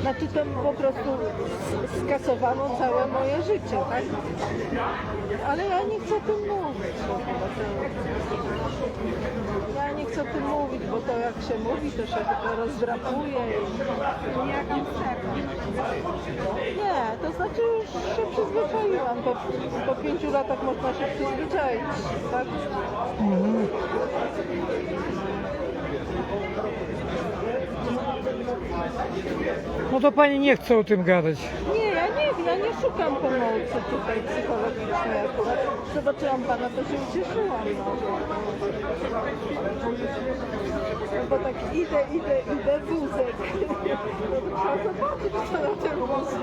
Znaczy to po prostu skasowano całe moje życie, tak? Ale ja nie chcę o tym mówić. Ja nie chcę o tym mówić, bo to jak się mówi, to się tylko rozdrapuje. i- Nie, to znaczy już się przyzwyczaiłam. Po, po pięciu latach można się przyzwyczaić, tak? No to pani nie chce o tym gadać. Nie, ja nie, ja nie szukam pomocy tutaj psychologicznej. Zobaczyłam pana, to się ucieszyłam. No. No bo tak idę, idę, idę, wózek. No to trzeba zobaczyć, co na tym wózku.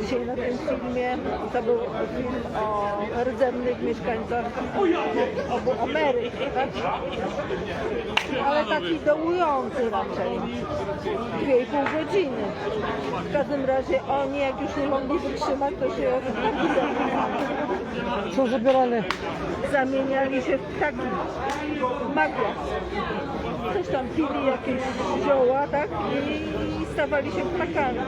Dzisiaj na tym filmie, to był film o rdzennych mieszkańcach obu Ameryk, tak? ale taki dołujący raczej. Dwie i pół godziny. W każdym razie oni jak już nie mogli wytrzymać, to się. Co zabierali? Zamieniali się w ptaki. Magia. Coś tam pili jakieś zioła, tak? I stawali się ptakami.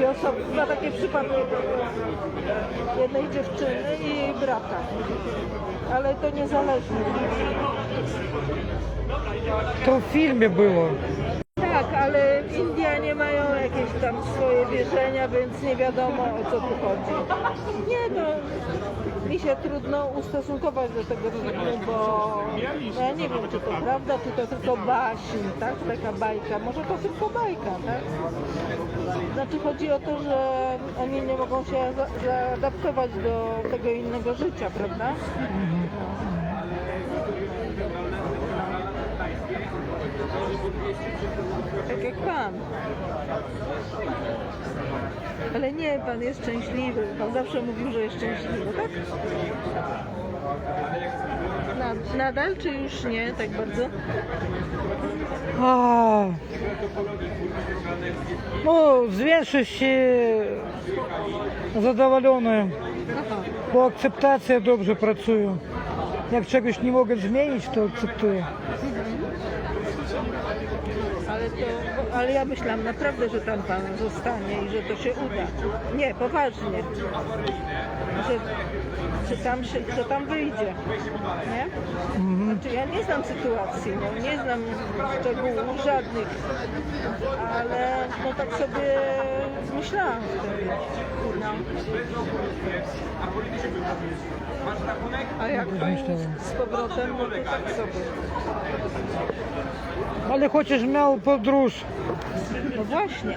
I osob, dwa takie przypadki. Jednej dziewczyny i jej brata. Ale to niezależnie. To w filmie było. Tak, ale Indianie mają jakieś tam swoje wierzenia, więc nie wiadomo o co tu chodzi. Nie no, mi się trudno ustosunkować do tego filmu, bo nie wiem czy to prawda, czy to tylko baśń, tak? Taka bajka. Może to tylko bajka, tak? Znaczy chodzi o to, że oni nie mogą się za- zaadaptować do tego innego życia, prawda? Tak jak pan. Ale nie, pan jest szczęśliwy. Pan zawsze mówił, że jest szczęśliwy, tak? Na, nadal, czy już nie tak bardzo? No, z większości zadowolony, bo akceptacja dobrze pracuje. Jak czegoś nie mogę zmienić, to akceptuję. Ale, to, ale ja myślałam naprawdę, że tam pan zostanie i że to się uda. Nie, poważnie. Że, że, tam, się, że tam wyjdzie. Nie? Znaczy ja nie znam sytuacji, no, nie znam szczegółów żadnych, ale no tak sobie myślałam wtedy. No. A jak z powrotem, no to tak sobie. Ale chociaż miał podróż. No właśnie.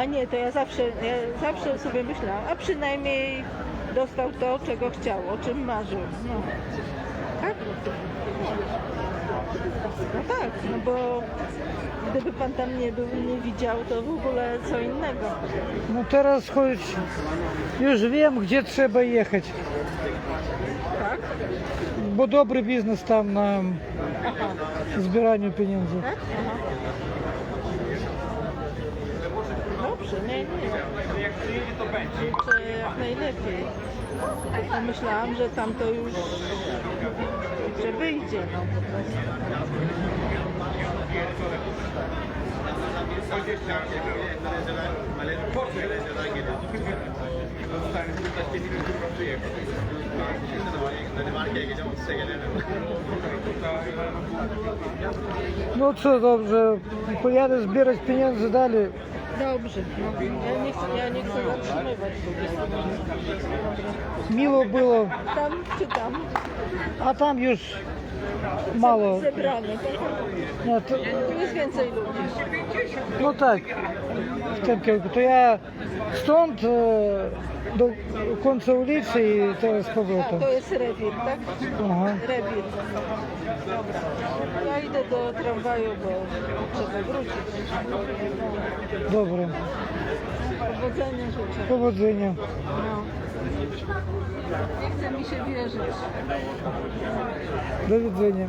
A nie, to ja zawsze, ja zawsze sobie myślałam, a przynajmniej dostał to, czego chciał, o czym marzył. No. Tak? No tak, no bo gdyby pan tam nie był i nie widział, to w ogóle co innego. No teraz choć już wiem, gdzie trzeba jechać, Tak? bo dobry biznes tam na Aha. zbieraniu pieniędzy. Tak? Aha. Dobrze, nie, nie. Życzę jak najlepiej. Tylko myślałam, że tam to już że wyjdzie. No, po prostu. No co dobrze, pojadę zbierać pieniądze dalej. Dobrze, no, ja, nie chcę, ja nie chcę zatrzymywać. Miło było, Tam czy tam? a tam już mało. Zebrane. tak? No, to, Tu jest więcej ludzi. no tak, w tym kierunku. To ja stąd e, do końca ulicy i teraz z A, powrotem. to jest rewir, tak? Aha. Rewir. Dobra. Ja idę do tramwaju, bo trzeba wrócić. Dobra, Powodzenia życzę. powodzenia. No. Nie chce mi się wierzyć. Do widzenia.